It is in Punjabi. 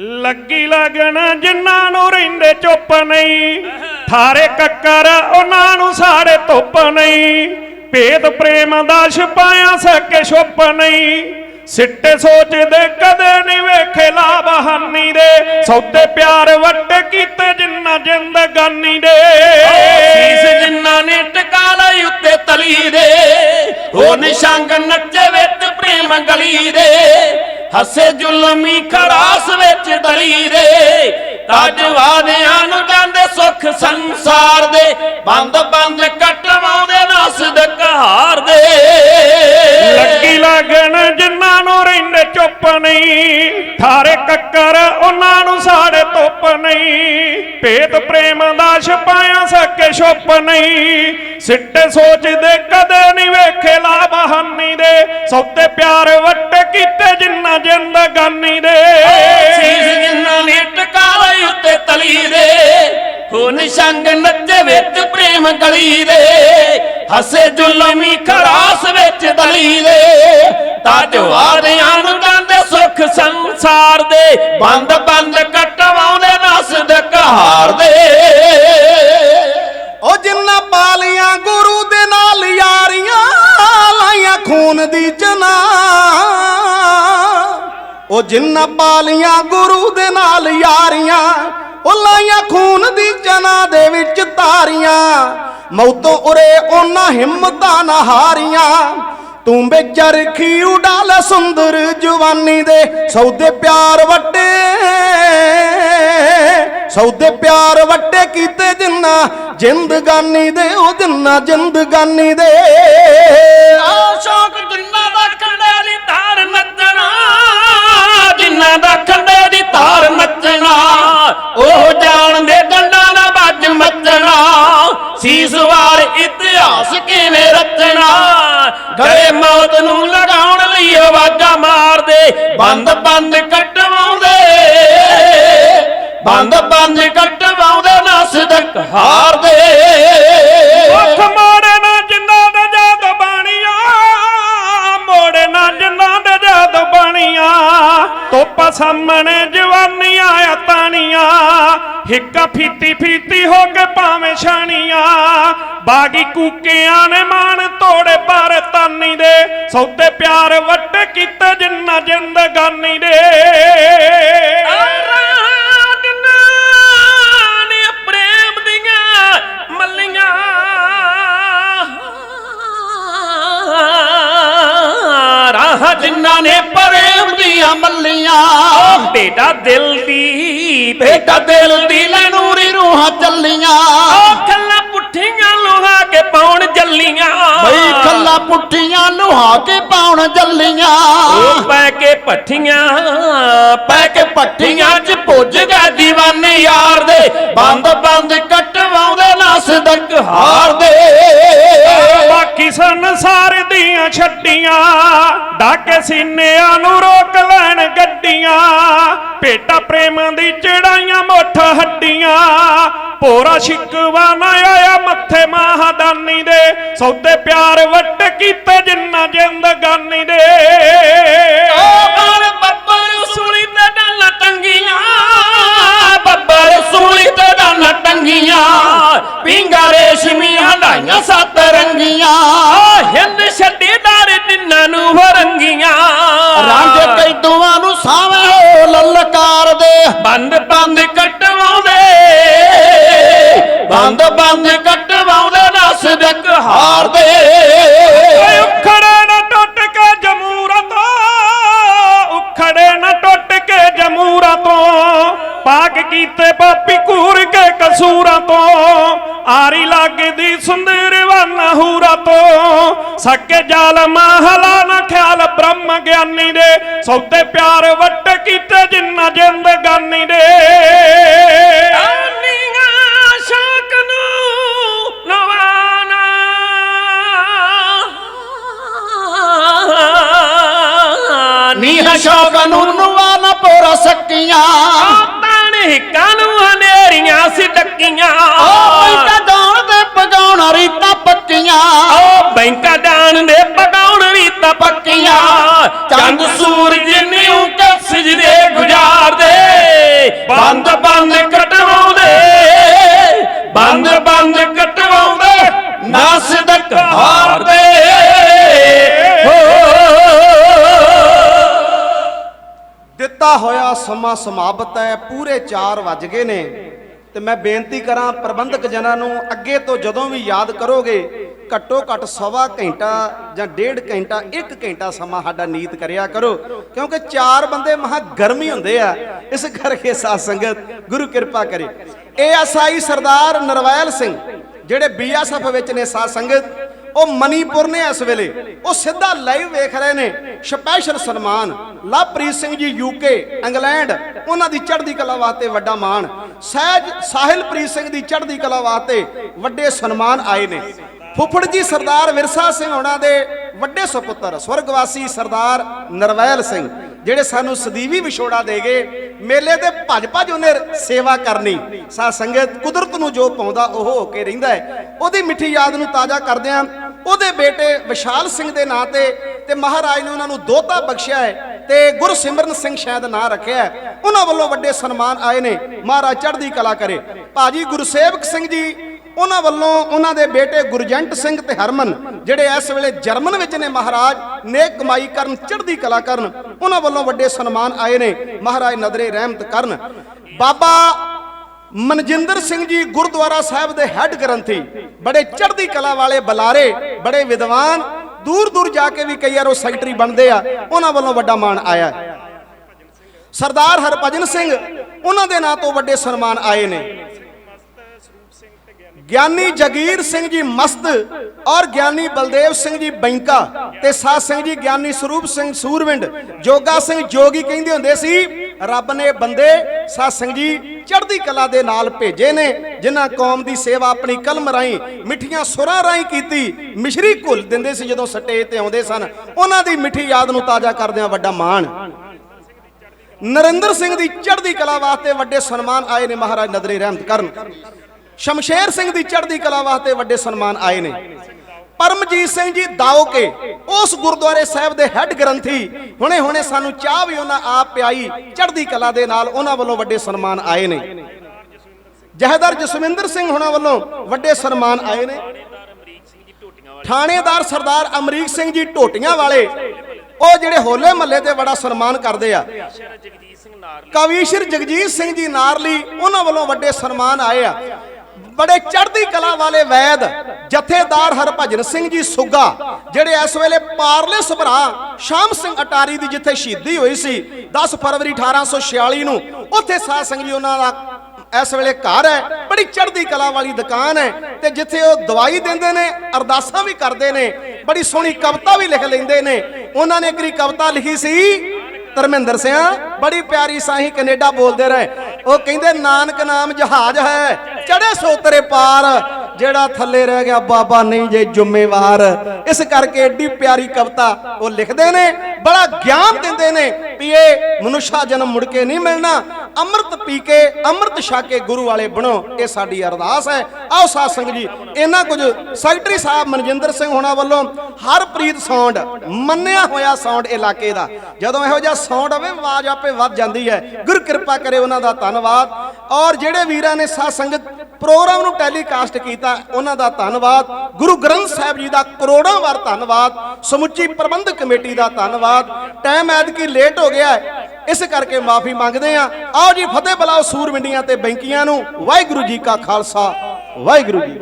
ਲੱਗੀ ਲਗਨ ਜਿਨ੍ਹਾਂ ਨੂੰ ਰਹਿੰਦੇ ਚੁੱਪ ਨਹੀਂ। ਥਾਰੇ ਕੱਕਰ ਉਹਨਾਂ ਨੂੰ ਸਾੜੇ ਧੁੱਪ ਨਹੀਂ। ਭੇਦ ਪ੍ਰੇਮ ਦਾ ਛਪਾਇਆ ਸਕੇ ਛੁੱਪ ਨਹੀਂ। ਸਿੱਟੇ ਸੋਚਦੇ ਕਦੇ ਨਹੀਂ ਵੇਖੇ ਲਾ ਬਹਾਨੀ ਦੇ। ਸੌਦੇ ਪਿਆਰ ਵੱਟ ਕੀਤੇ ਹੱਸੇ ਜ਼ੁਲਮੀ ਖਰਾਸ ਵਿੱਚ ਦਲੀ ਦੇ। ਤਜ ਵਾਦਿਆਂ ਨੂੰ ਜਾਂਦੇ ਸੁੱਖ ਸੰਸਾਰ ਦੇ। ਬੰਦ ਬੰਦ ਕਟਵਾਉਂਦੇ ਚੁੱਪ ਨਹੀਂ, ਥਾਰੇ ਕੱਕਰ ਉਹਨਾਂ ਨੂੰ ਸਾੜੇ ਧੁੱਪ ਨਹੀਂ ਭੇਦ ਪ੍ਰੇਮ ਦਾ ਛਪਾਇਆ ਸਕੇ ਛੁਪ ਨਹੀਂ, ਸਿੱਟੇ ਸੋਚਦੇ ਕਦੇ ਨਹੀਂ ਵੇਖੇ ਲਾ ਬਹਾਨੀ ਦੇ ਸੌਤੇ ਪਿਆਰ ਵੱਟ ਕੀਤੇ ਜਿੰਨਾ ਜਿੰਦਗਾਨੀ ਦੇ। ਸੀਸ ਜਿਨ੍ਹਾਂ ਨੇ ਟਿਕਾ ਉੱਤੇ ਤਲੀ ਦੇ ਹੁਣ ਸ਼ੰਗ ਨੱਚੇ ਵਿੱਚ ਪ੍ਰੇਮ ਗਲੀ ਦੇ, ਹੱਸੇ ਜ਼ੁਲਮੀ ਖਰਾਸ ਵਿੱਚ ਦਲੀ ਦੇ ਤਜ ਵਾਰਿਆਂ ਦੇ ਬੰਦ ਬੰਦ ਕਟਵਾਉਂਦੇ ਨਸ ਦੇ ਕਹਾਰ ਦੇ। ਉਹ ਜਿੰਨਾ ਪਾਲੀਆਂ ਗੁਰੂ ਦੇ ਨਾਲ ਯਾਰੀਆਂ ਲਾਈਆਂ ਖੂਨ ਦੀ ਚਨਾ ਉਹ ਜਿੰਨਾ ਪਾਲੀਆਂ ਗੁਰੂ ਦੇ ਨਾਲ ਯਾਰੀਆਂ, ਉਹ ਲਾਈਆਂ ਖੂਨ ਦੀ ਚਨਾ ਦੇ ਵਿੱਚ ਤਾਰੀਆਂ। ਮੌਤੋਂ ਉਰੇ ਉਹਨਾਂ ਹਿੰਮਤਾਂ ਨਾ ਹਾਰੀਆਂ। ਤੂੰ ਵਿੱਚ ਰਖੀ ਉਡਾਲ ਸੁੰਦਰ ਜਵਾਨੀ ਦੇ ਸੌਦੇ ਪਿਆਰ ਵੱਟੇ। ਸੌਦੇ ਪਿਆਰ ਵੱਟੇ ਕੀਤੇ ਜਿੰਨਾ ਜਿੰਦਗਾਨੀ ਦੇ, ਉਹ ਜਿੰਨਾ ਜਿੰਦਗਾਨੀ ਦੇ। ਆ ਸ਼ੌਕ ਜਿੰਨਾ ਦਾ ਖੰਡੇ ਦੀ ਧਾਰ ਨੱਚਣਾ, ਜਿੰਨਾ ਦਾ ਖੰਡੇ ਬੰਦ ਬੰਦ ਕਟਵਾਉਂਦੇ ਬੰਦ ਬੰਦ ਬਾਗੀ ਕੂਕਿਆਂ ਨੇ ਮਾਣ ਤੋੜੇ ਪਰ ਤਾਨੀ ਦੇ ਸੌਦੇ ਪਿਆਰ ਵੱਟ ਕੀਤੇ ਜਿੰਨਾ ਜਿੰਦਗਾਨੀ ਦੇ। ਨੇ ਪ੍ਰੇਮ ਦੀਆਂ ਮੱਲੀਆਂ। ਰਾਹ ਜਿਨ੍ਹਾਂ ਨੇ ਪ੍ਰੇਮ ਦੀਆਂ ਮੱਲੀਆਂ। ਬੇਟਾ ਦਿਲ ਦੀ ਬੇਟਾ ਦਿਲ ਦੀ ਲੈ ਨੂਰੀ ਰੂਹਾਂ ਚੱਲੀਆਂ। ਪੁੱਠੀਆਂ ਲੁਹਾ ਕੇ ਪਾਉਣ ਜੱਲੀਆਂ। ਉਹ ਪੈ ਕੇ ਪੱਠੀਆਂ ਪੈ ਕੇ ਪੱਠੀਆਂ 'ਚ ਪੁੱਜ ਗਿਆ دیਵਾਨੇ ਯਾਰ ਦੇ। ਬੰਦ ਬੰਦ ਕਟਵਾਉਂਦੇ ਨਸ ਦਕ ਹਾਰ ਦੇ ਬਾਕੀ ਸੰਸਾਰ ਦੀਆਂ ਛੱਡੀਆਂ ਡਾਕੇ ਸੀਨਿਆਂ ਨੂੰ ਰੋਕ ਲੈਣ ਗੱਡੀਆਂ। ਭੇਟਾ ਪ੍ਰੇਮ ਦੀ ਚੜਾਈਆਂ ਮੁੱਠ ਹੱਡੀਆਂ, ਪੋਰਾ ਸ਼ਿਕਵਾ ਨਾ ਆਇਆ ਮੱਥੇ ਮਹਾਦਾਨੀ ਦੇ। ਸੌਦੇ ਪਿਆਰ ਵੱਟ ਕੀਤੇ ਜਿੰਨਾ ਜਿੰਦਗਾਨੀ ਦੇ। ਬਾਲ ਬੱਬਰ ਸੂਲੀ ਤੇ ਡਾਲਾ ਟੰਗੀਆਂ, ਬੱਬਰ ਸੂਲੀ ਤੇ ਡਾਲਾ ਟੰਗੀਆਂ। ਪਿੰਗਾ ਰੇਸ਼ਮੀ ਹੰਡਾਈਆਂ ਸੱਤ ਬੰਦ ਬੰਦ ਕਟਵਾਉਂਦੇ। ਬੰਦ ਬੰਦ ਕਟਵਾਉਂਦੇ ਨਸ ਦੇ ਹਾਰ ਉਖੜੇ ਨਾ ਟੁੱਟ ਕੇ ਜਮੂਰਾ ਤੋਂ, ਉਖੜੇ ਨਾ ਟੁੱਟ ਕੇ ਜਮੂਰਾ ਤੋਂ, ਪਾਕ ਕੀਤੇ ਪਾਪੀ ਘੂਰ ਕੇ ਕਸੂਰਾਂ ਤੋਂ। ਆਰੀ ਲੱਗਦੀ ਸੁੰਦਰ ਵਾਨਾ ਹੂਰਾ ਤੋਂ। ਸੱਕੇ ਜਾਲਮ ਹਲਾ ਨਾ ਖਿਆਲ ਬ੍ਰਹਮ ਗਿਆਨੀ ਦੇ। ਸੌਦੇ ਪਿਆਰ ਵੱਟ ਕੀਤੇ ਜਿੰਨਾ ਜਿੰਦਗਾਨੀ ਦੇ। ਆਨੀਆਂ ਸ਼ੌਕ ਨੂੰ ਨਵਾਨਾ। ਨੀਹ ਸ਼ੌਕ ਨੂੰ ਨਵਾ ਨਾ ਪੋਰਾ ਸਕੀਆਂ। ਤਾਣ ਹਿੱਕਾਂ ਨੂੰ ਤੇਰੀਆਂ ਸੀ ਡੱਕੀਆਂ। ਓ ਬੈਂਕਾ ਡਾਣ ਦੇ ਪਗਾਉਣ ਰੀਤਾ ਪੱਕੀਆਂ। ਓ ਬੈਂਕਾ ਡਾਣ ਦੇ ਪਗਾਉਣ ਰੀਤਾ ਪੱਕੀਆਂ। ਚੰਦ ਸੂਰਜ ਨਿਉ ਕੇ ਸਜਦੇ ਗੁਜ਼ਾਰਦੇ ਬੰਦ ਬੰਦ ਕਟਵਾਉਂਦੇ ਬੰਦ ਬੰਦ ਕਟਵਾਉਂਦੇ ਨਾ ਸਦਕ ਹਾਰਦੇ। ਦਿੱਤਾ ਹੋਇਆ ਸਮਾਂ ਸਮਾਪਤ ਹੈ ਪੂਰੇ 4 ਵੱਜ ਗਏ ਨੇ। ਤੇ ਮੈਂ ਬੇਨਤੀ ਕਰਾਂ ਪ੍ਰਬੰਧਕ ਜਨਾਂ ਨੂੰ, ਅੱਗੇ ਤੋਂ ਜਦੋਂ ਵੀ ਯਾਦ ਕਰੋਗੇ ਘੱਟੋ ਘੱਟ ਸਵਾ ਘੰਟਾ ਜਾਂ ਡੇਢ ਘੰਟਾ, ਇੱਕ ਘੰਟਾ ਸਮਾਂ ਸਾਡਾ ਨੀਤ ਕਰਿਆ ਕਰੋ। ਕਿਉਂਕਿ ਚਾਰ ਬੰਦੇ ਮਹਾ ਗਰਮੀ ਹੁੰਦੇ ਆ। ਇਸ ਕਰਕੇ ਸਾਧ ਸੰਗਤ, ਗੁਰੂ ਕਿਰਪਾ ਕਰੇ। ਏਐਸਆਈ ਸਰਦਾਰ ਨਰਵੈਲ ਸਿੰਘ, ਜਿਹੜੇ ਬੀਐਸਐਫ ਵਿੱਚ ਨੇ ਸਾਧ ਸੰਗਤ ਉਹ ਮਨੀਪੁਰ ਨੇ ਇਸ ਵੇਲੇ। ਉਹ ਸਿੱਧਾ ਲਾਈਵ ਵੇਖ ਰਹੇ ਨੇ। ਸਪੈਸ਼ਲ ਸਨਮਾਨ ਲਵਪ੍ਰੀਤ ਸਿੰਘ ਜੀ ਯੂਕੇ ਇੰਗਲੈਂਡ। ਉਹਨਾਂ ਦੀ ਚੜ੍ਹਦੀ ਕਲਾ ਵਾਸਤੇ ਵੱਡਾ ਮਾਣ। ਸਹਿਜ ਸਾਹਿਲਪ੍ਰੀਤ ਸਿੰਘ ਦੀ ਚੜ੍ਹਦੀ ਕਲਾ ਵਾਸਤੇ ਵੱਡੇ ਸਨਮਾਨ ਆਏ ਨੇ। ਫੁੱਫੜ ਜੀ ਸਰਦਾਰ ਵਿਰਸਾ ਸਿੰਘ ਉਹਨਾਂ ਦੇ ਵੱਡੇ ਸੁਪੁੱਤਰ, ਸਵਰਗਵਾਸੀ ਸਰਦਾਰ ਨਰਵੈਲ ਸਿੰਘ। ਜਿਹੜੇ ਸਾਨੂੰ ਸਦੀਵੀ ਵਿਛੋੜਾ ਦੇ ਗਏ, ਮੇਲੇ ਤੇ ਭੱਜ ਭੱਜ ਉਹਨੇ ਸੇਵਾ ਕਰਨੀ। ਸਾ ਸੰਗਤ ਕੁਦਰਤ ਨੂੰ ਜੋ ਪਾਉਂਦਾ, ਉਹ ਹੋ ਕੇ ਰਹਿੰਦਾ ਹੈ। ਉਹਦੀ ਮਿੱਠੀ ਯਾਦ ਨੂੰ ਤਾਜ਼ਾ ਕਰਦੇ ਆਂ ਉਹਦੇ ਬੇਟੇ ਵਿਸ਼ਾਲ ਸਿੰਘ ਦੇ ਨਾਂ ਤੇ ਤੇ ਮਹਾਰਾਜ ਨੇ ਉਹਨਾਂ ਨੂੰ ਦੋਤਾ ਬਖਸ਼ਿਆ ਹੈ ਤੇ ਗੁਰਸਿਮਰਨ ਸਿੰਘ ਸ਼ਾਇਦ ਨਾਂ ਰੱਖਿਆ ਉਹਨਾਂ ਵੱਲੋਂ ਵੱਡੇ ਸਨਮਾਨ ਆਏ ਨੇ। ਮਹਾਰਾਜ ਚੜ੍ਹਦੀ ਕਲਾ ਕਰੇ। ਭਾਜੀ ਗੁਰਸੇਵਕ ਸਿੰਘ ਜੀ ਉਹਨਾਂ ਵੱਲੋਂ ਉਹਨਾਂ ਦੇ ਬੇਟੇ ਗੁਰਜੰਟ ਸਿੰਘ ਤੇ ਹਰਮਨ, ਜਿਹੜੇ ਇਸ ਵੇਲੇ ਜਰਮਨ ਵਿੱਚ ਨੇ ਮਹਾਰਾਜ, ਨੇਕ ਕਮਾਈ ਕਰਨ, ਚੜ੍ਹਦੀ ਕਲਾ ਕਰਨ, ਉਹਨਾਂ ਵੱਲੋਂ ਵੱਡੇ ਸਨਮਾਨ ਆਏ ਨੇ ਮਹਾਰਾਜ ਨਦਰੇ ਰਹਿਮਤ ਕਰਨ। ਬਾਬਾ ਮਨਜਿੰਦਰ ਸਿੰਘ ਜੀ ਗੁਰਦੁਆਰਾ ਸਾਹਿਬ ਦੇ ਹੈੱਡ ਗ੍ਰੰਥੀ, ਬੜੇ ਚੜ੍ਹਦੀ ਕਲਾ ਵਾਲੇ ਬੁਲਾਰੇ, ਬੜੇ ਵਿਦਵਾਨ ਦੂਰ ਦੂਰ ਜਾ ਕੇ ਵੀ ਕਈ ਵਾਰ ਉਹ ਸੈਕਟਰੀ ਬਣਦੇ ਆ, ਉਹਨਾਂ ਵੱਲੋਂ ਵੱਡਾ ਮਾਣ ਆਇਆ ਸਰਦਾਰ ਹਰਭਜਨ ਸਿੰਘ, ਉਹਨਾਂ ਦੇ ਨਾਂ ਤੋਂ ਵੱਡੇ ਸਨਮਾਨ ਆਏ ਨੇ। ਗਿਆਨੀ ਜਗੀਰ ਸਿੰਘ ਜੀ ਮਸਤ ਔਰ ਗਿਆਨੀ ਬਲਦੇਵ ਸਿੰਘ ਜੀ ਬੈਂਕਾ ਤੇ ਸਾਧ ਸਿੰਘ ਜੀ ਗਿਆਨੀ ਸਰੂਪ ਸਿੰਘ ਸੂਰਵਿੰਡ, ਜੋਗਾ ਸਿੰਘ ਜੋਗੀ ਕਹਿੰਦੇ ਹੁੰਦੇ ਸੀ, ਰੱਬ ਨੇ ਬੰਦੇ ਸਾਧ ਸਿੰਘ ਜੀ ਚੜ੍ਹਦੀ ਕਲਾ ਦੇ ਨਾਲ ਭੇਜੇ ਨੇ, ਜਿਨ੍ਹਾਂ ਕੌਮ ਦੀ ਸੇਵਾ ਆਪਣੀ ਕਲਮ ਰਾਹੀਂ, ਮਿੱਠੀਆਂ ਸੁਰਾਂ ਰਾਹੀਂ ਕੀਤੀ, ਮਿਸ਼ਰੀ ਘੁੱਲ ਦਿੰਦੇ ਸੀ ਜਦੋਂ ਸਟੇਜ ਤੇ ਆਉਂਦੇ ਸਨ। ਉਹਨਾਂ ਦੀ ਮਿੱਠੀ ਯਾਦ ਨੂੰ ਤਾਜ਼ਾ ਕਰਦਿਆਂ ਵੱਡਾ ਮਾਣ। ਨਰਿੰਦਰ ਸਿੰਘ ਦੀ ਚੜ੍ਹਦੀ ਕਲਾ ਵਾਸਤੇ ਵੱਡੇ ਸਨਮਾਨ ਆਏ ਨੇ ਮਹਾਰਾਜ ਨਦਰੇ ਰਹਿਮਤ ਕਰਨ। ਸ਼ਮਸ਼ੇਰ ਸਿੰਘ ਦੀ ਚੜ੍ਹਦੀ ਕਲਾ ਵਾਸਤੇ ਵੱਡੇ ਸਨਮਾਨ ਆਏ ਨੇ। ਪਰਮਜੀਤ ਸਿੰਘ ਜੀ ਦਾਓਕੇ ਉਸ ਗੁਰਦੁਆਰੇ ਸਾਹਿਬ ਦੇ ਹੈੱਡ ਗ੍ਰੰਥੀ ਹੁਣੇ ਹੁਣੇ ਸਾਨੂੰ ਚਾਹ ਵੀ ਉਹਨਾਂ ਆਪ ਪਿਆਈ, ਚੜ੍ਹਦੀ ਕਲਾ ਦੇ ਨਾਲ ਉਹਨਾਂ ਵੱਲੋਂ ਵੱਡੇ ਸਨਮਾਨ ਆਏ ਨੇ। ਜਹਦਰ ਜਸਵਿੰਦਰ ਸਿੰਘ ਹੁਣਾਂ ਵੱਲੋਂ ਵੱਡੇ ਸਨਮਾਨ ਆਏ ਨੇ। ਥਾਣੇਦਾਰ ਸਰਦਾਰ ਅਮਰੀਕ ਸਿੰਘ ਜੀ ਢੋਟੀਆਂ ਵਾਲੇ, ਉਹ ਜਿਹੜੇ ਹੋਲੇ ਮਹੱਲੇ ਤੇ ਬੜਾ ਸਨਮਾਨ ਕਰਦੇ ਆ। ਕਵੀਸ਼ਰ ਜਗਜੀਤ ਸਿੰਘ ਜੀ ਨਾਰਲੀ, ਉਹਨਾਂ ਵੱਲੋਂ ਵੱਡੇ ਸਨਮਾਨ ਆਏ ਆ। ਬੜੇ ਚੜ੍ਹਦੀ ਕਲਾ ਵਾਲੇ ਵੈਦ, ਜਥੇਦਾਰ ਹਰਭਜਨ ਸਿੰਘ ਜੀ ਸੁੱਗਾ, ਜਿਹੜੇ ਇਸ ਵੇਲੇ ਪਾਰਲੇ ਸੁਭਰਾ ਸ਼ਾਮ ਸਿੰਘ ਅਟਾਰੀ ਦੀ ਜਿੱਥੇ ਸ਼ਹੀਦੀ ਹੋਈ ਸੀ 10 ਫਰਵਰੀ 1846 ਨੂੰ, ਉੱਥੇ ਸਾਧ ਸੰਗ ਜੀ ਉਹਨਾਂ ਦਾ ਇਸ ਵੇਲੇ ਘਰ ਹੈ, ਬੜੀ ਚੜ੍ਹਦੀ ਕਲਾ ਵਾਲੀ ਦੁਕਾਨ ਹੈ ਤੇ ਜਿੱਥੇ ਉਹ ਦਵਾਈ ਦਿੰਦੇ ਨੇ, ਅਰਦਾਸਾਂ ਵੀ ਕਰਦੇ ਨੇ, ਬੜੀ ਸੋਹਣੀ ਕਵਿਤਾ ਵੀ ਲਿਖ ਲੈਂਦੇ ਨੇ। ਉਹਨਾਂ ਨੇ ਇੱਕ ਕਵਿਤਾ ਲਿਖੀ ਸੀ, ਧਰਮਿੰਦਰ ਸਿੰਘ, ਬੜੀ ਪਿਆਰੀ ਸਾਹੀ ਕੈਨੇਡਾ ਬੋਲਦੇ ਰਹੇ, ਉਹ ਕਹਿੰਦੇ, ਨਾਨਕ ਨਾਮ ਜਹਾਜ਼ ਹੈ ਚੜੇ ਸੋਤਰੇ ਪਾਰ, ਜਿਹੜਾ ਥੱਲੇ ਰਹਿ ਗਿਆ, ਬਾਬਾ ਨਹੀਂ ਜੇ ਜ਼ਿੰਮੇਵਾਰ। ਇਸ ਕਰਕੇ ਏਡੀ ਪਿਆਰੀ ਕਵਿਤਾ ਉਹ ਲਿਖਦੇ ਨੇ, ਬੜਾ ਗਿਆਨ ਦਿੰਦੇ ਨੇ ਵੀ ਇਹ ਮਨੁੱਖਾ ਜਨਮ ਮੁੜ ਕੇ ਨਹੀਂ ਮਿਲਣਾ। ਅੰਮ੍ਰਿਤ ਪੀ ਕੇ, ਅੰਮ੍ਰਿਤ ਛਕ ਕੇ ਗੁਰੂ ਵਾਲੇ ਬਣੋ, ਇਹ ਸਾਡੀ ਅਰਦਾਸ ਹੈ। ਆਓ ਸਾਧ ਸੰਗਤ ਜੀ, ਇਹਨਾਂ ਕੁਝ ਸੈਕਟਰੀ ਸਾਹਿਬ ਮਨਜਿੰਦਰ ਸਿੰਘ ਹੋਣਾ ਵੱਲੋਂ ਹਰਪ੍ਰੀਤ ਸਾਊਂਡ ਮੰਨਿਆ ਹੋਇਆ ਸਾਊਂਡ ਇਲਾਕੇ ਦਾ। ਜਦੋਂ ਇਹੋ ਜਿਹਾ ਸਾਊਂਡ ਹੋਵੇ ਆਵਾਜ਼ ਆਪੇ ਵੱਧ ਜਾਂਦੀ ਹੈ। ਗੁਰ ਕਿਰਪਾ ਕਰੇ ਉਹਨਾਂ ਦਾ ਧੰਨਵਾਦ। ਔਰ ਜਿਹੜੇ ਵੀਰਾਂ ਨੇ ਸਾਧ ਸੰਗਤ ਪ੍ਰੋਗਰਾਮ ਨੂੰ ਟੈਲੀਕਾਸਟ ਕੀਤਾ, ਉਹਨਾਂ ਦਾ ਧੰਨਵਾਦ। ਗੁਰੂ ਗ੍ਰੰਥ ਸਾਹਿਬ ਜੀ ਦਾ ਕਰੋੜਾਂ ਵਾਰ ਧੰਨਵਾਦ। ਸਮੁੱਚੀ ਪ੍ਰਬੰਧਕ ਕਮੇਟੀ ਦਾ ਧੰਨਵਾਦ। ਟਾਈਮ ਐਤਕੀ ਲੇਟ ਹੋ ਗਿਆ ਇਸ ਕਰਕੇ ਮਾਫੀ ਮੰਗਦੇ ਆ ਆਓ ਜੀ, ਫਤਿਹ ਬਲਾਓ ਸੂਰਵਿੰਡੀਆਂ ਤੇ ਬੈਂਕੀਆਂ ਨੂੰ। ਵਾਹਿਗੁਰੂ ਜੀ ਕਾ ਖਾਲਸਾ। ਵਾਹਿਗੁਰੂ ਜੀ